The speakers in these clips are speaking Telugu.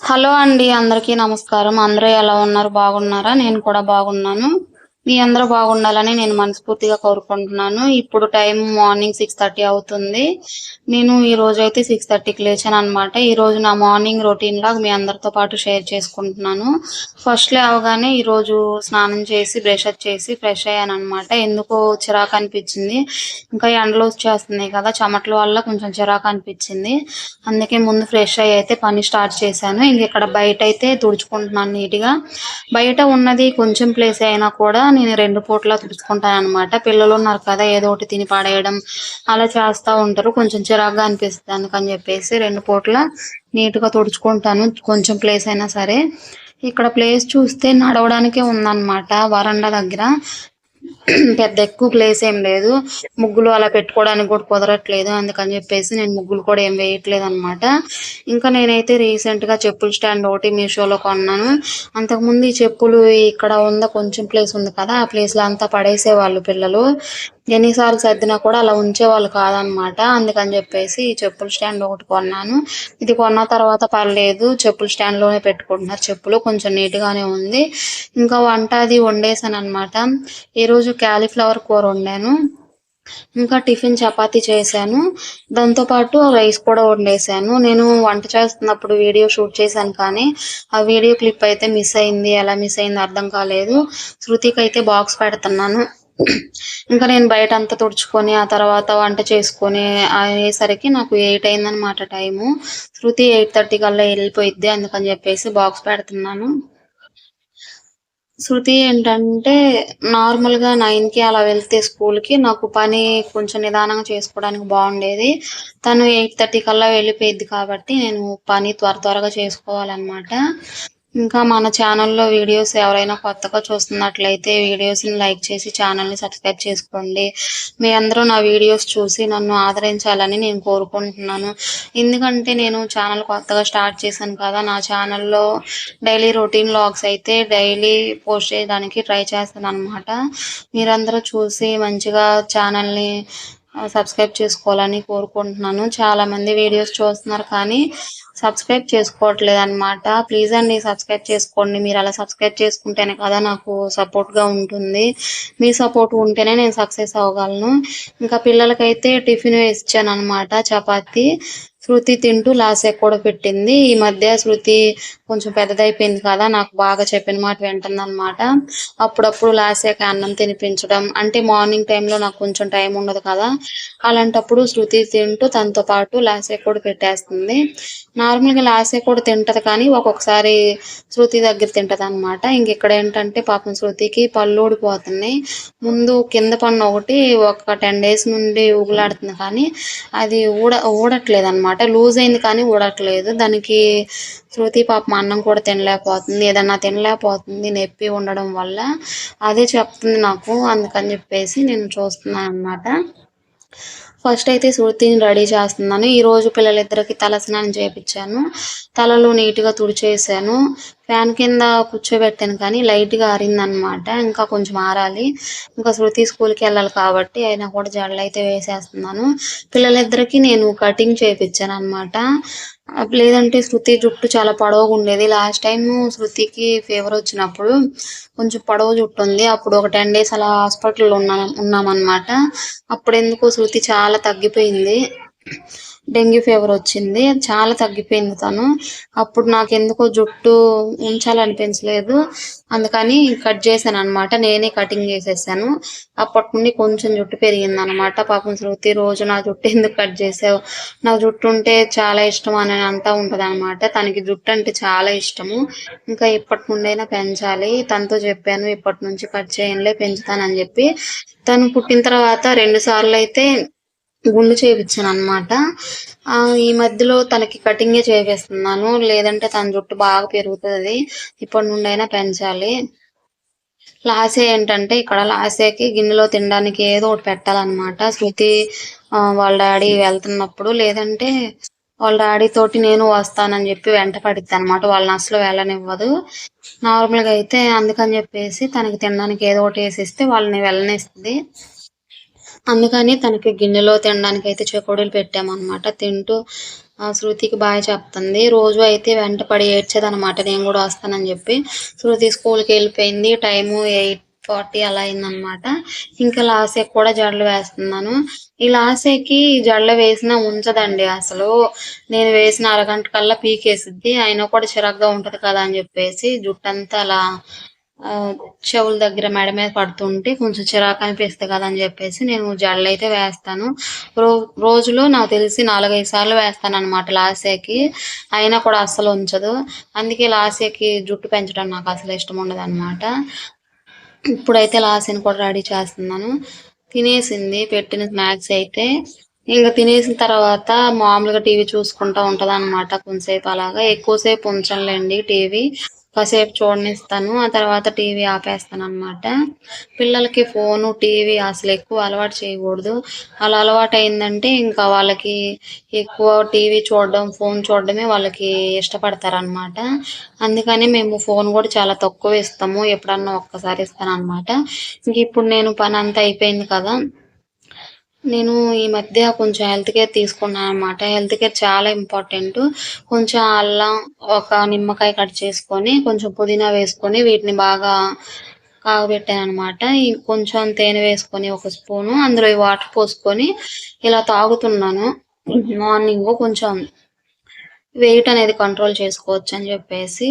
హలో అండి అందరికీ నమస్కారం. అందరూ ఎలా ఉన్నారు? బాగున్నారా? నేను కూడా బాగున్నాను. మీ అందరూ బాగుండాలని నేను మనస్ఫూర్తిగా కోరుకుంటున్నాను. ఇప్పుడు టైం మార్నింగ్ సిక్స్ థర్టీ అవుతుంది. నేను ఈ రోజు అయితే సిక్స్ థర్టీకి లేచాను అనమాట ఈ రోజు నా మార్నింగ్ రొటీన్ లాగా మీ అందరితో పాటు షేర్ చేసుకుంటున్నాను. ఫస్ట్ లేవగానే ఈ రోజు స్నానం చేసి బ్రష్ అప్ చేసి ఫ్రెష్ అయ్యాను అనమాట ఎందుకో చిరాకు అనిపించింది. ఇంకా ఎండలు వచ్చేస్తున్నాయి కదా చెమటల వల్ల కొంచెం చిరాకు అనిపించింది. అందుకే ముందు ఫ్రెష్ అయ్యి అయితే పని స్టార్ట్ చేశాను. ఇంక ఇక్కడ బయట అయితే తుడుచుకుంటున్నాను నీట్గా బయట ఉన్నది కొంచెం ప్లేస్ అయినా కూడా నేను రెండు పూటలా తుడుచుకుంటాను అనమాట పిల్లలు ఉన్నారు కదా ఏదో ఒకటి తిని పడేయడం అలా చేస్తా ఉంటారు. కొంచెం చిరాగ్గా అనిపిస్తుంది అందుకని చెప్పేసి రెండు పూట్ల నీట్గా తుడుచుకుంటాను. కొంచెం ప్లేస్ అయినా సరే. ఇక్కడ ప్లేస్ చూస్తే నడవడానికే ఉందన్నమాట. వరండా దగ్గర. పెద్ద ఎక్కువ ప్లేస్ ఏం లేదు. ముగ్గులు అలా పెట్టుకోవడానికి కూడా కుదరట్లేదు. అందుకని చెప్పేసి నేను ముగ్గులు కూడా ఏం వేయట్లేదు అనమాట ఇంకా నేనైతే రీసెంట్గా చెప్పుల స్టాండ్ ఒకటి మీషోలో కొన్నాను. అంతకుముందు ఈ చెప్పులు ఇక్కడ ఉందా కొంచెం ప్లేస్ ఉంది కదా ఆ ప్లేస్లో అంతా పడేసేవాళ్ళు పిల్లలు. ఎన్నిసార్లు సర్దినా కూడా అలా ఉంచేవాళ్ళు కాదనమాట. అందుకని చెప్పేసి ఈ చెప్పుల స్టాండ్ ఒకటి కొన్నాను. ఇది కొన్న తర్వాత పర్లేదు చెప్పుల స్టాండ్లోనే పెట్టుకుంటున్నారు చెప్పులు. కొంచెం నీట్గానే ఉంది. ఇంకా వంట అది వండేసాను అనమాట ఈరోజు క్యాలీఫ్లవర్ కూర వండాను. ఇంకా టిఫిన్ చపాతీ చేశాను. దాంతో పాటు రైస్ కూడా వండేసాను నేను వంట చేస్తున్నప్పుడు వీడియో షూట్ చేశాను కానీ ఆ వీడియో క్లిప్ అయితే మిస్ అయింది. ఎలా మిస్ అయింది అర్థం కాలేదు. శృతికి అయితే బాక్స్ పెడుతున్నాను. ఇంకా నేను బయట అంతా తుడుచుకొని ఆ తర్వాత వంట చేసుకొని అయ్యేసరికి నాకు ఎయిట్ అయిందనమాట టైము. శృతి ఎయిట్ థర్టీ కల్లా వెళ్ళిపోయిద్ది అందుకని చెప్పేసి బాక్స్ పెడుతున్నాను. శృతి ఏంటంటే నార్మల్గా నైన్కి అలా వెళ్తే స్కూల్కి నాకు పని కొంచెం నిదానంగా చేసుకోవడానికి బాగుండేది. తను ఎయిట్ థర్టీ కల్లా వెళ్ళిపోయింది కాబట్టి నేను పని త్వర త్వరగా చేసుకోవాలన్నమాట. ఇంకా మన ఛానల్లో వీడియోస్ ఎవరైనా కొత్తగా చూస్తున్నట్లయితే వీడియోస్ని లైక్ చేసి ఛానల్ని సబ్స్క్రైబ్ చేసుకోండి. మీ అందరూ నా వీడియోస్ చూసి నన్ను ఆదరించాలని నేను కోరుకుంటున్నాను. ఎందుకంటే నేను ఛానల్ కొత్తగా స్టార్ట్ చేశాను కదా నా ఛానల్లో డైలీ రొటీన్ లాగ్స్ అయితే డైలీ పోస్ట్ చేయడానికి ట్రై చేస్తాను అనమాట మీరందరూ చూసి మంచిగా ఛానల్ని సబ్స్క్రైబ్ చేసుకోవాలని కోరుకుంటున్నాను. చాలా మంది వీడియోస్ చూస్తున్నారు కానీ సబ్స్క్రైబ్ చేసుకోవట్లేదు అనమాట ప్లీజ్ అండి సబ్స్క్రైబ్ చేసుకోండి. మీరు అలా సబ్స్క్రైబ్ చేసుకుంటేనే కదా నాకు సపోర్ట్గా ఉంటుంది. మీ సపోర్ట్ ఉంటేనే నేను సక్సెస్ అవ్వగలను. ఇంకా పిల్లలకైతే టిఫిన్ ఇచ్చాను అనమాట చపాతి. శృతి తింటూ లాసే కూడా పెట్టింది. ఈ మధ్య శృతి కొంచెం పెద్దదైపోయింది కదా నాకు బాగా చెప్పిన మాట వింటుంది అనమాట అప్పుడప్పుడు లాసెక్ అన్నం తినిపించడం అంటే మార్నింగ్ టైంలో నాకు కొంచెం టైం ఉండదు కదా అలాంటప్పుడు శృతి తింటూ తనతో పాటు లాసే కూడా పెట్టేస్తుంది. నార్మల్గా లాసే కూడా తింటది కానీ ఒక్కొక్కసారి శృతి దగ్గర తింటది అనమాట ఇంక ఇక్కడ ఏంటంటే పాపం శృతికి పళ్ళు ఊడిపోతున్నాయి. ముందు కింద పన్ను ఒకటి ఒక టెన్ డేస్ నుండి ఊగులాడుతుంది కానీ అది ఊడ ఊడట్లేదు అనమాట లూజ్ అయింది కానీ ఊడట్లేదు. దానికి శృతి పాపం అన్నం కూడా తినలేకపోతుంది. ఏదన్నా తినలేకపోతుంది నొప్పి ఉండడం వల్ల. అదే చెప్తుంది నాకు. అందుకని చెప్పేసి నేను చూస్తున్నాను అనమాట ఫస్ట్ అయితే శృతిని రెడీ చేస్తున్నాను. ఈ రోజు పిల్లలిద్దరికి తల స్నానం చేయించాను. తలలో నీట్గా తుడిచేసాను. ఫ్యాన్ కింద కూర్చోబెట్టాను కానీ లైట్గా ఆరిందనమాట ఇంకా కొంచెం ఆరాలి. ఇంకా శృతి స్కూల్కి వెళ్ళాలి కాబట్టి అయినా కూడా జడలు అయితే వేసేస్తున్నాను. పిల్లలిద్దరికి నేను కటింగ్ చేయించాను అనమాట లేదంటే శృతి జుట్టు చాలా పొడవుగా ఉండేది. లాస్ట్ టైం శృతికి ఫీవర్ వచ్చినప్పుడు కొంచెం పొడవు జుట్టు ఉంది. అప్పుడు ఒక టెన్ డేస్ అలా హాస్పిటల్లో ఉన్నా ఉన్నామన్నమాట. అప్పుడు ఎందుకో శృతి చాలా తగ్గిపోయింది. డెంగ్యూ ఫీవర్ వచ్చింది చాలా తగ్గిపోయింది తను. అప్పుడు నాకు ఎందుకో జుట్టు ఉంచాలనిపించలేదు. అందుకని కట్ చేశాను అనమాట నేనే కటింగ్ చేసేసాను. అప్పటి నుండి కొంచెం జుట్టు పెరిగింది అనమాట పాపం శృతి రోజు నా జుట్టు ఎందుకు కట్ చేసావు? నా జుట్టు ఉంటే చాలా ఇష్టం అని అంతా ఉంటుంది అనమాట తనకి జుట్టు అంటే చాలా ఇష్టము. ఇంకా ఇప్పటి నుండైనా పెంచాలి. తనతో చెప్పాను ఇప్పటి నుంచి కట్ చేయంలే పెంచుతానని చెప్పి. తను పుట్టిన తర్వాత రెండు సార్లు అయితే గుండు చేయించాను అనమాట ఈ మధ్యలో తనకి కటింగే చేపిస్తున్నాను. లేదంటే తన జుట్టు బాగా పెరుగుతుంది. ఇప్పటి నుండి అయినా పెంచాలి. లాసే ఏంటంటే ఇక్కడ లాసేకి గిన్నెలో తినడానికి ఏదో ఒకటి పెట్టాలన్నమాట. శృతి వాళ్ళ డాడీ వెళ్తున్నప్పుడు లేదంటే వాళ్ళ డాడీ తోటి నేను వస్తానని చెప్పి వెంట పడిద్ది అనమాట వాళ్ళని అసలు వెళ్ళనివ్వదు. నార్మల్గా అయితే అందుకని చెప్పేసి తనకి తినడానికి ఏదో ఒకటి వేసిస్తే వాళ్ళని వెళ్ళనిస్తుంది. అందుకని తనకి గిన్నెలో తినడానికి అయితే చెకోడీలు పెట్టామన్నమాట. తింటూ ఆ శృతికి బాగా చెప్తుంది. రోజు అయితే వెంట పడి ఏడ్చేదన్నమాట. నేను కూడా వస్తానని చెప్పి. శృతి స్కూల్కి వెళ్ళిపోయింది. టైము ఎయిట్ ఫార్టీ అలా అయిందనమాట ఇంకా లాసేకి కూడా జడలు వేస్తున్నాను. ఈ లాసేకి జడలు వేసినా ఉంచదండి అసలు. నేను వేసిన అరగంట కల్లా పీకేసిద్ది. అయినా కూడా చిరాగ్గా ఉంటది కదా అని చెప్పేసి జుట్టంతా అలా చెవుల దగ్గర మెడ మీద పడుతుంటే కొంచెం చిరాకు అనిపిస్తుంది కదా అని చెప్పేసి నేను జడలు అయితే వేస్తాను. రో రోజులో నాకు తెలిసి నాలుగైదు సార్లు వేస్తాను అనమాట లాస్యకి అయినా కూడా అస్సలు ఉంచదు. అందుకే లాస్యకి జుట్టు పెంచడం నాకు అసలు ఇష్టం ఉండదు అనమాట ఇప్పుడైతే లాస్యని కూడా రెడీ చేస్తున్నాను. తినేసింది పెట్టిన స్నాక్స్ అయితే. ఇంకా తినేసిన తర్వాత మామూలుగా టీవీ చూసుకుంటా ఉంటుంది అనమాట కొంతసేపు అలాగా. ఎక్కువసేపు ఉంచంలేండి టీవీ. కాసేపు చూడనిస్తాను. ఆ తర్వాత టీవీ ఆపేస్తాను అనమాట పిల్లలకి ఫోను టీవీ అసలు ఎక్కువ అలవాటు చేయకూడదు. అలా అలవాటు అయిందంటే ఇంకా వాళ్ళకి ఎక్కువ టీవీ చూడడం ఫోన్ చూడడమే వాళ్ళకి ఇష్టపడతారనమాట అందుకని మేము ఫోన్ కూడా చాలా తక్కువ ఇస్తాము. ఎప్పుడన్నా ఒక్కసారి ఇస్తాను అనమాట ఇంక ఇప్పుడు నేను పని అంతా అయిపోయింది కదా. నేను ఈ మధ్య కొంచెం హెల్త్ కేర్ తీసుకున్నాను అనమాట హెల్త్ కేర్ చాలా ఇంపార్టెంట్ కొంచెం అల్లం ఒక నిమ్మకాయ కట్ చేసుకొని కొంచెం పుదీనా వేసుకొని వీటిని బాగా కాగబెట్టాను అనమాట కొంచెం తేనె వేసుకొని ఒక స్పూను అందులో ఈ వాటర్ పోసుకొని ఇలా తాగుతున్నాను. మార్నింగ్ కొంచెం వెయిట్ అనేది కంట్రోల్ చేసుకోవచ్చు అని చెప్పేసి.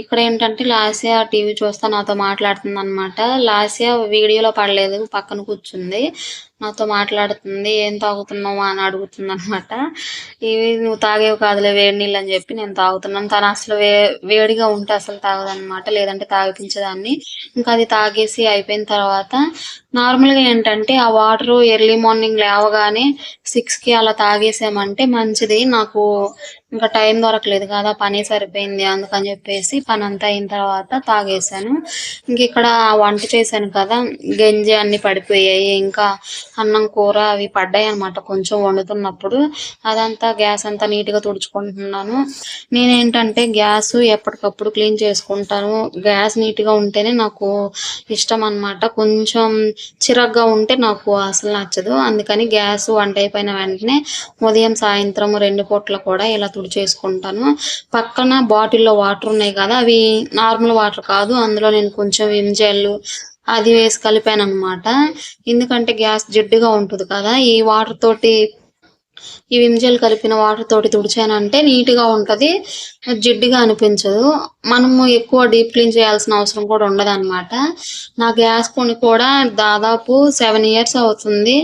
ఇక్కడ ఏంటంటే లాస్యా టీవీ చూస్తా నాతో మాట్లాడుతుంది అనమాట లాస్యా వీడియోలో పడలేదు పక్కన కూర్చుంది. నాతో మాట్లాడుతుంది ఏం తాగుతున్నావు అని అడుగుతుంది అనమాట ఇవి నువ్వు తాగేవి కాదులే వేడి నీళ్ళు అని చెప్పి నేను తాగుతున్నాను. తను అసలు వే వేడిగా ఉంటే అసలు తాగదనమాట లేదంటే తాగిపించేదాన్ని. ఇంకా అది తాగేసి అయిపోయిన తర్వాత నార్మల్గా ఏంటంటే ఆ వాటర్ ఎర్లీ మార్నింగ్ లేవగానే సిక్స్కి అలా తాగేసామంటే మంచిది. నాకు ఇంకా టైం దొరకలేదు కదా పని సరిపోయింది అందుకని చెప్పేసి పని అంతా అయిన తర్వాత తాగేసాను ఇంక ఇక్కడ వంట చేశాను కదా గంజి అన్ని పడిపోయాయి. ఇంకా అన్నం కూర అవి పడ్డాయి అనమాట కొంచెం వండుతున్నప్పుడు అదంతా గ్యాస్ అంతా నీట్గా తుడుచుకుంటున్నాను. నేనేంటంటే గ్యాస్ ఎప్పటికప్పుడు క్లీన్ చేసుకుంటాను. గ్యాస్ నీట్గా ఉంటేనే నాకు ఇష్టం అనమాట కొంచెం చిరగ్గా ఉంటే నాకు అసలు నచ్చదు. అందుకని గ్యాస్ వంట అయిపోయిన వెంటనే ఉదయం సాయంత్రం రెండు పూట్ల కూడా ఇలా తుడిచేసుకుంటాను. పక్కన బాటిల్లో వాటర్ ఉన్నాయి కదా అవి నార్మల్ వాటర్ కాదు. అందులో నేను కొంచెం విమ్ జెల్ అది వేసి కలిపాను అనమాట ఎందుకంటే గ్యాస్ జిడ్డుగా ఉంటుంది కదా ఈ వాటర్ తోటి ఈ విమ్జల్ కలిపిన వాటర్ తోటి తుడిచానంటే నీట్గా ఉంటుంది జిడ్డుగా అనిపించదు. మనము ఎక్కువ డీప్ క్లీన్ చేయాల్సిన అవసరం కూడా ఉండదు నా గ్యాస్ కొని కూడా దాదాపు సెవెన్ ఇయర్స్ అవుతుంది.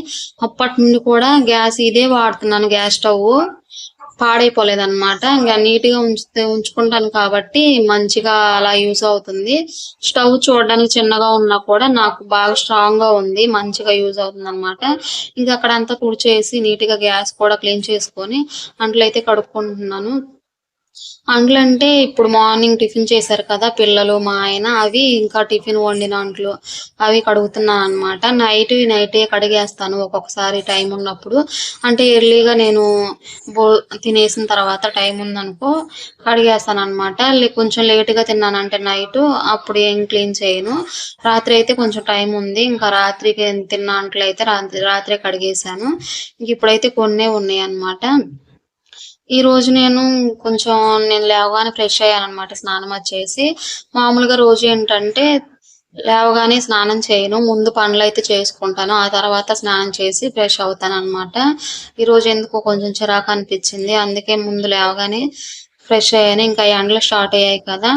అప్పటి నుండి కూడా గ్యాస్ ఇదే వాడుతున్నాను గ్యాస్ స్టవ్. పాడైపోలేదు అనమాట ఇంకా నీట్గా ఉంచితే ఉంచుకుంటాను కాబట్టి మంచిగా అలా యూస్ అవుతుంది. స్టవ్ చూడడానికి చిన్నగా ఉన్నా కూడా నాకు బాగా స్ట్రాంగ్గా ఉంది. మంచిగా యూజ్ అవుతుంది అనమాట ఇంకా అక్కడ అంతా తుడిచేసి నీట్గా గ్యాస్ కూడా క్లీన్ చేసుకొని అంట్లయితే కడుక్కుంటున్నాను. అంట్లు అంటే ఇప్పుడు మార్నింగ్ టిఫిన్ చేశారు కదా పిల్లలు మా ఆయన అవి ఇంకా టిఫిన్ వండిన అంట్లు అవి కడుగుతున్నాను అనమాట నైట్ నైటే కడిగేస్తాను ఒక్కొక్కసారి టైం ఉన్నప్పుడు. అంటే ఎర్లీగా నేను బో తినేసిన తర్వాత టైం ఉందనుకో కడిగేస్తాను అనమాట కొంచెం లేట్గా తిన్నానంటే నైట్ అప్పుడు ఏం క్లీన్ చేయను. రాత్రి అయితే కొంచెం టైం ఉంది. ఇంకా రాత్రికి తిన్న అంట్లు అయితే రాత్రి రాత్రే కడిగేశాను. ఇంక ఇప్పుడైతే కొన్నే ఉన్నాయి అన్నమాట ఈ రోజు నేను కొంచెం నేను లేవగానే ఫ్రెష్ అయ్యాను స్నానం వచ్చేసి మామూలుగా రోజు ఏంటంటే లేవగానే స్నానం చేయను ముందు పనులు అయితే చేసుకుంటాను ఆ తర్వాత స్నానం చేసి ఫ్రెష్ అవుతాను అనమాట ఈ రోజు ఎందుకో కొంచెం చిరాకు అనిపించింది అందుకే ముందు లేవగానే ఫ్రెష్ అయ్యాను ఇంకా ఎండలు స్టార్ట్ అయ్యాయి కదా.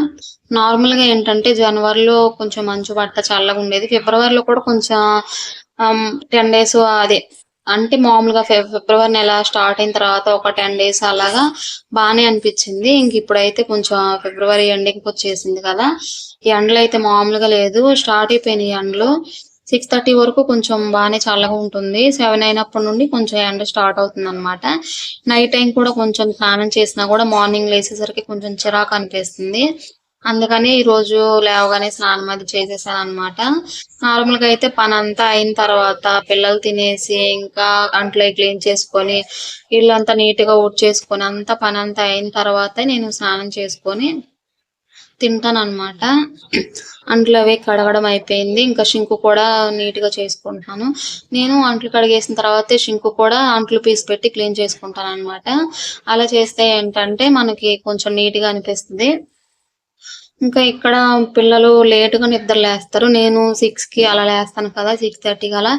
నార్మల్గా ఏంటంటే జనవరిలో కొంచెం మంచు పట్ట చల్లగా ఉండేది ఫిబ్రవరిలో కూడా కొంచెం um, టెన్ డేస్ అదే అంటే మామూలుగా ఫిబ్రవరి నెల స్టార్ట్ అయిన తర్వాత ఒక టెన్ డేస్ అలాగా బానే అనిపించింది. ఇంక ఇప్పుడైతే కొంచెం ఫిబ్రవరి ఎండింగ్ వచ్చేసింది కదా. ఈ ఎండలు అయితే మామూలుగా లేదు. స్టార్ట్ అయిపోయినాయి ఎండలు. సిక్స్ థర్టీ వరకు కొంచెం బాగానే చల్లగా ఉంటుంది. సెవెన్ అయినప్పటి నుండి కొంచెం ఎండ స్టార్ట్ అవుతుంది అనమాట నైట్ టైం కూడా కొంచెం స్నానం చేసినా కూడా మార్నింగ్ లేచేసరికి కొంచెం చిరాకు అనిపిస్తుంది. అందుకని ఈ రోజు లేవగానే స్నానం అది చేసేసాను అనమాట నార్మల్గా అయితే పని అంతా అయిన తర్వాత పిల్లలు తినేసి ఇంకా అంట్లో క్లీన్ చేసుకొని ఇల్లు అంతా నీట్గా ఊడ్ చేసుకొని అంతా పని అంతా అయిన తర్వాత నేను స్నానం చేసుకొని తింటానన్నమాట. అంట్లు అవి కడగడం అయిపోయింది. ఇంకా షింకు కూడా నీట్గా చేసుకుంటాను నేను అంట్లు కడిగేసిన తర్వాతే షింకు కూడా అంట్లు పీస్ పెట్టి క్లీన్ చేసుకుంటాను అన్నమాట అలా చేస్తే ఏంటంటే మనకి కొంచెం నీట్గా అనిపిస్తుంది. ఇంకా ఇక్కడ పిల్లలు లేట్గా నిద్ర లేస్తారు. నేను సిక్స్కి అలా లేస్తాను కదా సిక్స్ థర్టీ అలా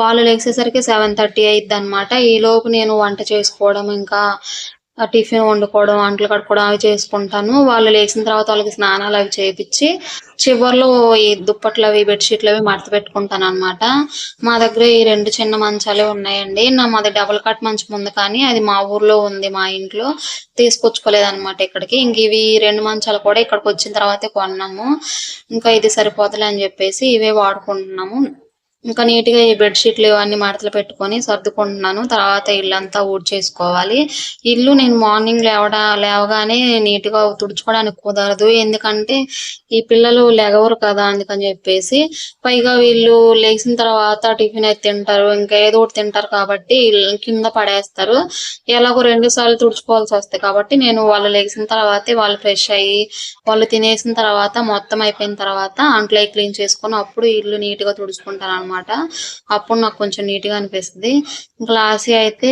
వాళ్ళు లేచేసరికి సెవెన్ థర్టీ అయిద్ది అనమాట ఈ లోపు నేను వంట చేసుకోవడం ఇంకా టిఫిన్ వండుకోవడం అంట్లు కడుక్కోవడం అవి చేసుకుంటాను. వాళ్ళు లేచిన తర్వాత వాళ్ళకి స్నానాలు అవి చేయించి చివర్లో ఈ దుప్పట్లు అవి బెడ్షీట్లు అవి మడత పెట్టుకుంటాను అనమాట మా దగ్గర ఈ రెండు చిన్న మంచాలే ఉన్నాయండి. నా మాది డబుల్ కట్ మంచం ఉంది కానీ అది మా ఊర్లో ఉంది మా ఇంట్లో. తీసుకొచ్చుకోలేదు అనమాట ఇక్కడికి. ఇంక ఇవి రెండు మంచాలు కూడా ఇక్కడికి వచ్చిన తర్వాతే కొన్నాము. ఇంకా ఇది సరిపోతలే అని చెప్పేసి ఇవే వాడుకుంటున్నాము. ఇంకా నీట్గా ఈ బెడ్షీట్లు ఇవన్నీ మడతలు పెట్టుకొని సర్దుకుంటున్నాను. తర్వాత ఇల్లంతా ఊడ్చేసుకోవాలి. ఇల్లు నేను మార్నింగ్ లేవడ లేవగానే నీట్గా తుడుచుకోవడానికి కుదరదు. ఎందుకంటే ఈ పిల్లలు లెగవరు కదా అందుకని చెప్పేసి. పైగా వీళ్ళు లేచిన తర్వాత టిఫిన్ అయితే తింటారు. ఇంకా ఏదో ఒకటి తింటారు కాబట్టి కింద పడేస్తారు. ఎలాగో రెండు సార్లు తుడుచుకోవాల్సి వస్తాయి కాబట్టి నేను వాళ్ళు లేచిన తర్వాతే వాళ్ళు ఫ్రెష్ అయ్యి వాళ్ళు తినేసిన తర్వాత మొత్తం అయిపోయిన తర్వాత అంట్లో క్లీన్ చేసుకొని అప్పుడు ఇల్లు నీట్గా తుడుచుకుంటాను అనమాట అప్పుడు నాకు కొంచెం నీట్గా అనిపిస్తుంది. ఇంకా లాసీ అయితే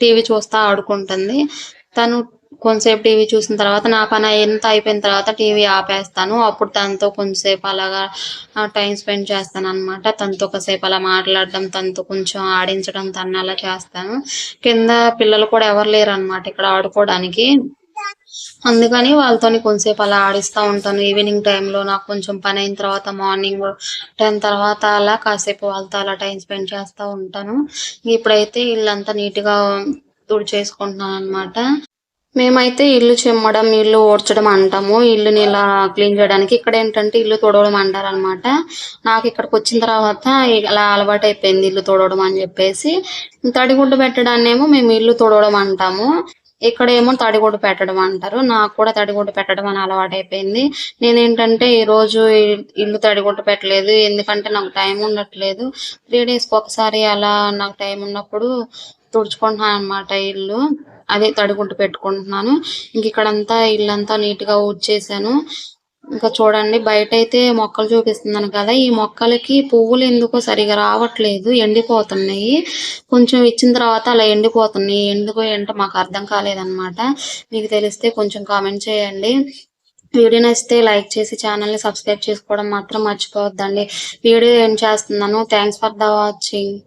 టీవీ చూస్తా ఆడుకుంటుంది. తను కొంతసేపు టీవీ చూసిన తర్వాత నా పని ఎంత అయిపోయిన తర్వాత టీవీ ఆపేస్తాను. అప్పుడు తనతో కొంతసేపు అలాగా టైం స్పెండ్ చేస్తాను అనమాట తనతో ఒకసేపు అలా మాట్లాడడం తనతో కొంచెం ఆడించడం తను అలా చేస్తాను. కింద పిల్లలు కూడా ఎవరు లేరు అనమాట ఇక్కడ ఆడుకోవడానికి. అందుకని వాళ్ళతోని కొంతసేపు అలా ఆడిస్తా ఉంటాను. ఈవినింగ్ టైంలో నాకు కొంచెం పని అయిన తర్వాత మార్నింగ్ టెన్ తర్వాత అలా కాసేపు వాళ్ళతో అలా టైం స్పెండ్ చేస్తూ ఉంటాను. ఇప్పుడైతే ఇల్లంతా నీట్గా తుడిచేసుకుంటున్నాను అనమాట మేమైతే ఇల్లు చిమ్మడం ఇల్లు ఓడ్చడం అంటాము. ఇల్లుని ఇలా క్లీన్ చేయడానికి ఇక్కడ ఏంటంటే ఇల్లు తొడవడం అంటారు అనమాట నాకు ఇక్కడికి వచ్చిన తర్వాత ఇలా అలవాటు అయిపోయింది ఇల్లు తొడవడం అని చెప్పేసి. తడిగుడ్డు పెట్టడాన్నేమో మేము ఇల్లు తుడవడం అంటాము. ఇక్కడ ఏమో తడిగుడ్డు పెట్టడం అంటారు. నాకు కూడా తడిగుడ్డు పెట్టడం అని అలవాటు అయిపోయింది నేనేంటంటే ఈ రోజు ఇల్లు తడిగుడ్డు పెట్టలేదు. ఎందుకంటే నాకు టైం ఉండట్లేదు. త్రీ డేస్కి ఒకసారి అలా నాకు టైం ఉన్నప్పుడు తుడుచుకుంటున్నాను అనమాట ఇల్లు. అదే తడిగుడ్డు పెట్టుకుంటున్నాను. ఇంక ఇక్కడంతా ఇల్లంతా నీట్గా ఊడ్చేసాను. ఇంకా చూడండి బయట అయితే మొక్కలు చూపిస్తున్నాను కదా ఈ మొక్కలకి పువ్వులు ఎందుకో సరిగా రావట్లేదు ఎండిపోతున్నాయి. కొంచెం ఇచ్చిన తర్వాత అలా ఎండిపోతున్నాయి. ఎందుకో ఏంటో మాకు అర్థం కాలేదన్నమాట. మీకు తెలిస్తే కొంచెం కామెంట్ చేయండి. వీడియో నచ్చితే లైక్ చేసి ఛానల్ని సబ్స్క్రైబ్ చేసుకోవడం మాత్రం మర్చిపోవద్దండి. వీడియో ఏం చేస్తున్నాను? Thanks for the watching